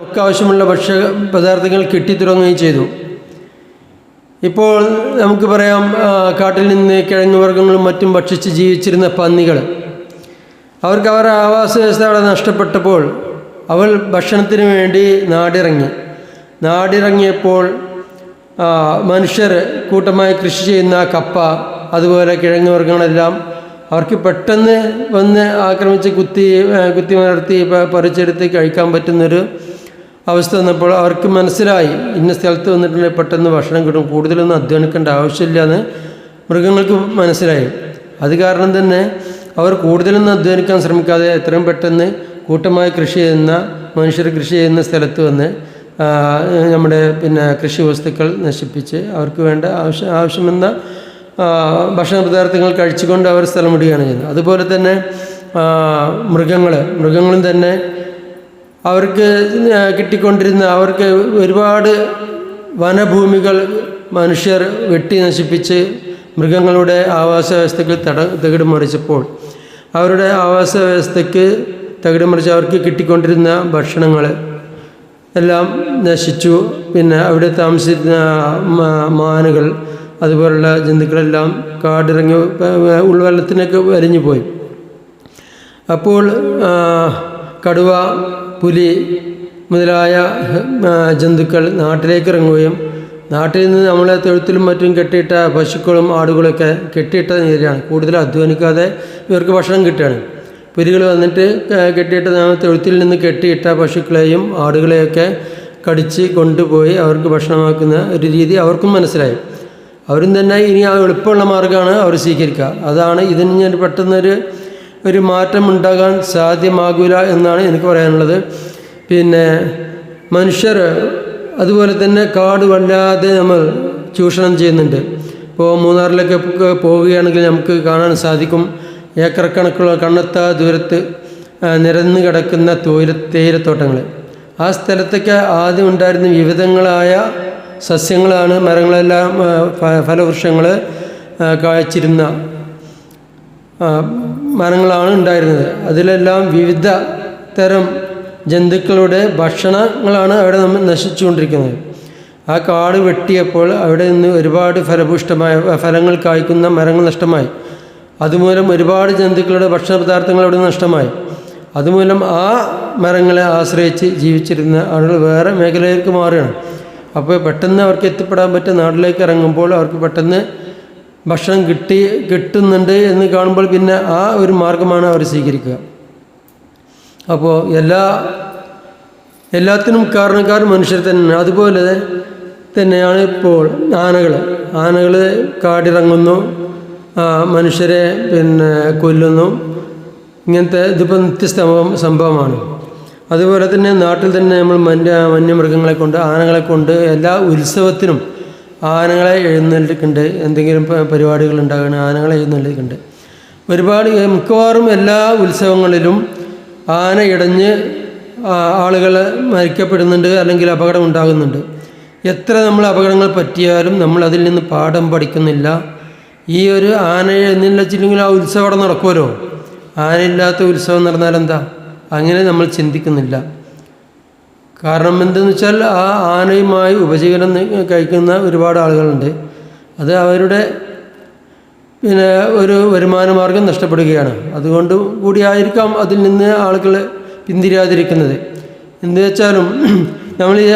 ഒക്കെ ആവശ്യമുള്ള ഭക്ഷ്യ പദാർത്ഥങ്ങൾ കിട്ടിത്തുടങ്ങുകയും ചെയ്തു. ഇപ്പോൾ നമുക്ക് പറയാം കാട്ടിൽ നിന്ന് കിഴങ്ങ് വർഗങ്ങളും മറ്റും ഭക്ഷിച്ച് ജീവിച്ചിരുന്ന പന്നികൾ. അവർക്ക് അവരുടെ ആവാസ വ്യവസ്ഥ അവിടെ നഷ്ടപ്പെട്ടപ്പോൾ അവൾ ഭക്ഷണത്തിന് വേണ്ടി നാടിറങ്ങി. നാടിറങ്ങിയപ്പോൾ മനുഷ്യർ കൂട്ടമായി കൃഷി ചെയ്യുന്ന കപ്പ അതുപോലെ കിഴങ്ങ് വർഗങ്ങളെല്ലാം അവർക്ക് പെട്ടെന്ന് വന്ന് ആക്രമിച്ച് കുത്തി കുത്തി മലർത്തി പറിച്ചെടുത്ത് കഴിക്കാൻ പറ്റുന്നൊരു അവസ്ഥ വന്നപ്പോൾ അവർക്ക് മനസ്സിലായി ഇന്ന സ്ഥലത്ത് വന്നിട്ടുണ്ടെങ്കിൽ പെട്ടെന്ന് ഭക്ഷണം കിട്ടും കൂടുതലൊന്നും അധ്വാനിക്കേണ്ട ആവശ്യമില്ല എന്ന് മൃഗങ്ങൾക്ക് മനസ്സിലായി. അത് കാരണം തന്നെ അവർ കൂടുതലൊന്നും അധ്വാനിക്കാൻ ശ്രമിക്കാതെ എത്രയും പെട്ടെന്ന് കൂട്ടമായി കൃഷി ചെയ്യുന്ന മനുഷ്യർ കൃഷി ചെയ്യുന്ന സ്ഥലത്ത് വന്ന് നമ്മുടെ പിന്നെ കൃഷി വസ്തുക്കൾ നശിപ്പിച്ച് അവർക്ക് വേണ്ട ആവശ്യം ആവശ്യമെന്ന ഭക്ഷണ പദാർത്ഥങ്ങൾ കഴിച്ചുകൊണ്ട് അവർ സ്ഥലം വിടുകയാണ് ചെയ്യുന്നത്. അതുപോലെ തന്നെ മൃഗങ്ങൾ മൃഗങ്ങളും തന്നെ അവർക്ക് കിട്ടിക്കൊണ്ടിരുന്ന അവർക്ക് ഒരുപാട് വനഭൂമികൾ മനുഷ്യർ വെട്ടി നശിപ്പിച്ച് മൃഗങ്ങളുടെ ആവാസ വ്യവസ്ഥയ്ക്ക് തട തകിട് മറിച്ചപ്പോൾ അവരുടെ ആവാസ വ്യവസ്ഥയ്ക്ക് തകിട് മറിച്ച് അവർക്ക് കിട്ടിക്കൊണ്ടിരുന്ന ഭക്ഷണങ്ങൾ എല്ലാം നശിച്ചു. പിന്നെ അവിടെ താമസിക്കുന്ന മാനുകൾ അതുപോലുള്ള ജന്തുക്കളെല്ലാം കാടിറങ്ങി ഉൾവെള്ളത്തിനൊക്കെ വലിഞ്ഞു പോയി അപ്പോൾ കടുവ പുലി മുതലായ ജന്തുക്കൾ നാട്ടിലേക്ക് ഇറങ്ങുകയും നാട്ടിൽ നിന്ന് നമ്മളെ തൊഴുത്തിലും മറ്റും കെട്ടിയിട്ട പശുക്കളും ആടുകളൊക്കെ കെട്ടിയിട്ട നീരാണ് കൂടുതൽ അധ്വാനിക്കാതെ ഇവർക്ക് ഭക്ഷണം കിട്ടുകയാണ്. പുലികൾ വന്നിട്ട് കെട്ടിയിട്ട തൊഴുത്തിൽ നിന്ന് കെട്ടിയിട്ട പശുക്കളെയും ആടുകളെയൊക്കെ കടിച്ച് കൊണ്ടുപോയി അവർക്ക് ഭക്ഷണമാക്കുന്ന ഒരു രീതി അവർക്കും മനസ്സിലായി. അവരും തന്നെ ഇനി ആ എളുപ്പമുള്ള മാർഗമാണ് അവർ സ്വീകരിക്കുക. അതാണ് ഇതിന് ഞാൻ പെട്ടെന്നൊരു ഒരു മാറ്റം ഉണ്ടാകാൻ സാധ്യമാകില്ല എന്നാണ് എനിക്ക് പറയാനുള്ളത്. പിന്നെ മനുഷ്യർ അതുപോലെ തന്നെ കാട് വല്ലാതെ നമ്മൾ ചൂഷണം ചെയ്യുന്നുണ്ട്. ഇപ്പോൾ മൂന്നാറിലൊക്കെ പോവുകയാണെങ്കിൽ നമുക്ക് കാണാൻ സാധിക്കും. ഏക്കർ കണക്കുള്ള കണ്ണത്ത ദൂരത്ത് നിരന്നു കിടക്കുന്ന തോര തേയിലത്തോട്ടങ്ങൾ. ആ സ്ഥലത്തൊക്കെ ആദ്യം ഉണ്ടായിരുന്ന വിവിധങ്ങളായ സസ്യങ്ങളാണ് മരങ്ങളെല്ലാം ഫലവൃക്ഷങ്ങൾ ആ, മരങ്ങളാണ് ഉണ്ടായിരുന്നത്. അതിലെല്ലാം വിവിധ തരം ജന്തുക്കളുടെ ഭക്ഷണങ്ങളാണ് അവിടെ നമ്മൾ നശിച്ചുകൊണ്ടിരിക്കുന്നത്. ആ കാട് വെട്ടിയപ്പോൾ അവിടെ നിന്ന് ഒരുപാട് ഫലഭൂഷ്ടമായ ഫലങ്ങൾ കായ്ക്കുന്ന മരങ്ങൾ നഷ്ടമായി. അതുമൂലം ഒരുപാട് ജന്തുക്കളുടെ ഭക്ഷണ പദാർത്ഥങ്ങൾ അവിടെ നഷ്ടമായി. അതുമൂലം ആ മരങ്ങളെ ആശ്രയിച്ച് ജീവിച്ചിരുന്ന ആളുകൾ വേറെ മേഖലയിലേക്ക് മാറുകയാണ്. അപ്പോൾ പെട്ടെന്ന് അവർക്ക് എത്തിപ്പെടാൻ പറ്റിയ നാട്ടിലേക്ക് ഇറങ്ങുമ്പോൾ അവർക്ക് പെട്ടെന്ന് ഭക്ഷണം കിട്ടി കിട്ടുന്നുണ്ട് എന്ന് കാണുമ്പോൾ പിന്നെ ആ ഒരു മാർഗമാണ് അവർ സ്വീകരിക്കുക. അപ്പോൾ എല്ലാ എല്ലാത്തിനും കാരണക്കാർ മനുഷ്യർ തന്നെയാണ്. അതുപോലെ തന്നെയാണ് ഇപ്പോൾ ആനകൾ. ആനകൾ കാടിറങ്ങുന്നു മനുഷ്യരെ പിന്നെ കൊല്ലുന്നു. ഇങ്ങനത്തെ ഇതിപ്പോൾ നിത്യസ്തംഭം സംഭവമാണ്. അതുപോലെ തന്നെ നാട്ടിൽ തന്നെ നമ്മൾ മന്യ വന്യമൃഗങ്ങളെ കൊണ്ട് ആനകളെ കൊണ്ട് എല്ലാ ഉത്സവത്തിനും ആനകളെ എഴുന്നള്ളിക്കുന്നുണ്ട് എന്തെങ്കിലും പരിപാടികൾ ഉണ്ടാകുന്ന ആനകളെ എഴുന്നള്ളിക്കുന്നുണ്ട് ഒരുപാട് മിക്കവാറും എല്ലാ ഉത്സവങ്ങളിലും ആന ഇടഞ്ഞ് ആളുകൾ മരിക്കപ്പെടുന്നുണ്ട് അല്ലെങ്കിൽ അപകടം ഉണ്ടാകുന്നുണ്ട്. എത്ര നമ്മൾ അപകടങ്ങൾ പറ്റിയാലും നമ്മൾ അതിൽ നിന്ന് പാഠം പഠിക്കുന്നില്ല. ഈ ഒരു ആന എഴുന്നില്ലെങ്കിൽ ആ ഉത്സവം അവിടെ നടക്കുമല്ലോ. ആനയില്ലാത്ത ഉത്സവം നടന്നാൽ എന്താ? അങ്ങനെ നമ്മൾ ചിന്തിക്കുന്നില്ല. കാരണം എന്തെന്ന് വെച്ചാൽ ആ ആനയുമായി ഉപജീവനം കഴിക്കുന്ന ഒരുപാട് ആളുകളുണ്ട്. അത് അവരുടെ പിന്നെ ഒരു വരുമാന മാർഗം നഷ്ടപ്പെടുകയാണ്. അതുകൊണ്ട് കൂടിയായിരിക്കാം അതിൽ നിന്ന് ആളുകൾ പിന്തിരിയാതിരിക്കുന്നത്. എന്ത് വെച്ചാലും നമ്മൾ ഈ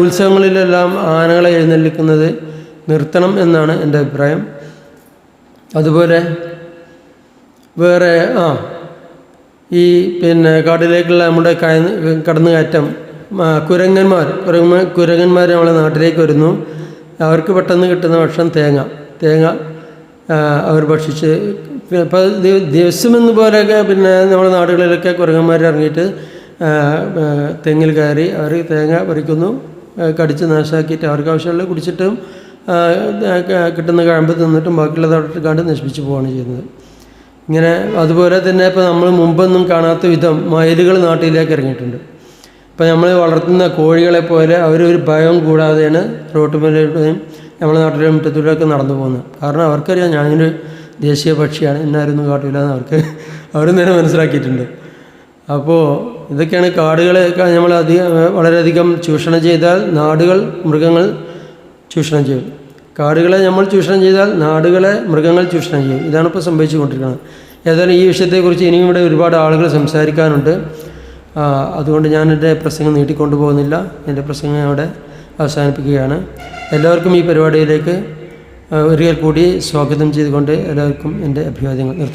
ഉത്സവങ്ങളിലെല്ലാം ആനകളെ എഴുന്നള്ളിക്കുന്നത് നിർത്തണം എന്നാണ് എന്റെ അഭിപ്രായം. അതുപോലെ വേറെ ആ ഈ പിന്നെ കാട്ടിലേക്കുള്ള നമ്മുടെ കയ കടന്നുകയറ്റം കുരങ്ങന്മാർ കുരങ്ങ കുരങ്ങന്മാർ നമ്മളെ നാട്ടിലേക്ക് വരുന്നു. അവർക്ക് പെട്ടെന്ന് കിട്ടുന്ന ഭക്ഷണം തേങ്ങ. തേങ്ങ അവർ ഭക്ഷിച്ച് ഇപ്പോൾ ദിവസമെന്ന് പോലെയൊക്കെ പിന്നെ നമ്മുടെ നാടുകളിലൊക്കെ കുരങ്ങന്മാർ ഇറങ്ങിയിട്ട് തെങ്ങിൽ കയറി അവർ തേങ്ങ പറിക്കുന്നു. കടിച്ച് നാശാക്കിയിട്ട് അവർക്ക് ആവശ്യമുള്ള കുടിച്ചിട്ടും കിട്ടുന്ന കഴമ്പ് തിന്നിട്ടും ബാക്കിയുള്ളത് അവിടെ കണ്ട് നശിപ്പിച്ച് പോവുകയാണ് ചെയ്യുന്നത്. ഇങ്ങനെ അതുപോലെ തന്നെ ഇപ്പോൾ നമ്മൾ മുമ്പൊന്നും കാണാത്ത വിധം മയിലുകൾ നാട്ടിലേക്ക് ഇറങ്ങിയിട്ടുണ്ട്. ഇപ്പോൾ നമ്മൾ വളർത്തുന്ന കോഴികളെ പോലെ അവരൊരു ഭയം കൂടാതെയാണ് റോട്ട് റോട്ടുമേലൂടെയും നമ്മുടെ നാട്ടിലെ മുറ്റത്തൂടെയൊക്കെ നടന്നു പോകുന്നത്. കാരണം അവർക്കറിയാം ഞാനൊരു ദേശീയ പക്ഷിയാണ് എന്നായിരുന്നു കാട്ടില്ല എന്ന് അവർക്ക് അവരും തന്നെ മനസ്സിലാക്കിയിട്ടുണ്ട്. അപ്പോൾ ഇതൊക്കെയാണ് കാടുകളെ നമ്മൾ അധികം വളരെയധികം ചൂഷണം ചെയ്താൽ നാടുകൾ മൃഗങ്ങൾ ചൂഷണം ചെയ്യും. കാടുകളെ നമ്മൾ ചൂഷണം ചെയ്താൽ നാടുകളെ മൃഗങ്ങൾ ചൂഷണം ചെയ്യും. ഇതാണ് ഇപ്പോൾ സംഭവിച്ചുകൊണ്ടിരിക്കുന്നത്. ഏതായാലും ഈ വിഷയത്തെക്കുറിച്ച് ഇനിയും ഇവിടെ ഒരുപാട് ആളുകൾ സംസാരിക്കാനുണ്ട്. അതുകൊണ്ട് ഞാൻ എന്റെ പ്രസംഗം നീട്ടിക്കൊണ്ടു പോകുന്നില്ല എന്റെ പ്രസംഗം അവിടെ അവസാനിപ്പിക്കുകയാണ്. എല്ലാവർക്കും ഈ പരിപാടിയിലേക്ക് ഒരിക്കൽ കൂടി സ്വാഗതം ചെയ്തുകൊണ്ട് എല്ലാവർക്കും എന്റെ അഭിവാദ്യങ്ങൾ നിർത്തുന്നു.